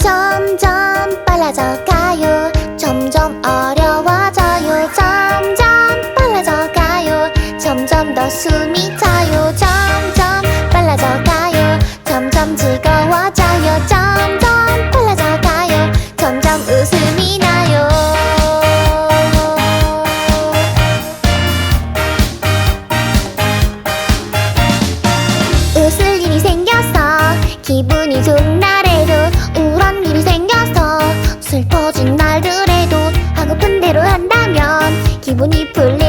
점점 빨라져 가요. 점점 어려워져요. 점점 빨라져 가요. 점점 더 숨이 차요. 점점 빨라져 가요. 점점 즐거워져요. 점점 빨라져 가요. 점점 웃음 제대로 한다면 기분이 불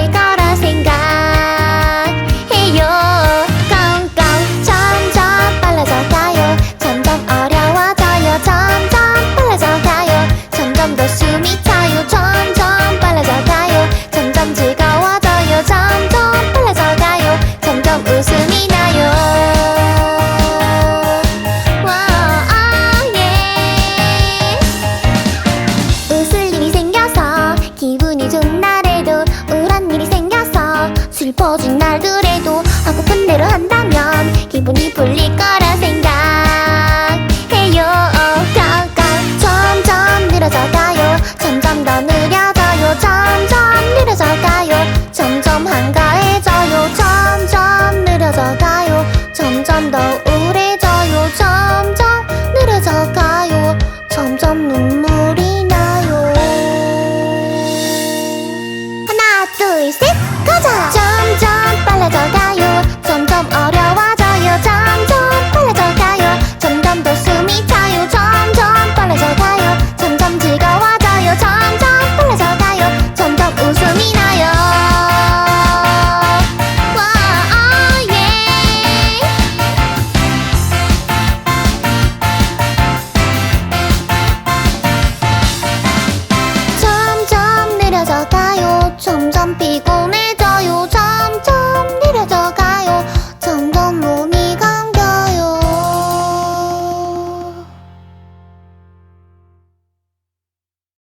슬퍼진 날들에도 하고픈 대로 한다면 기분이 풀릴 거라 생각해요. 가가 점점 느려져가요. 점점 더 느려져요. 점점 느려져가요. 점점 한가해져요. 점점 느려져가요. 점점 더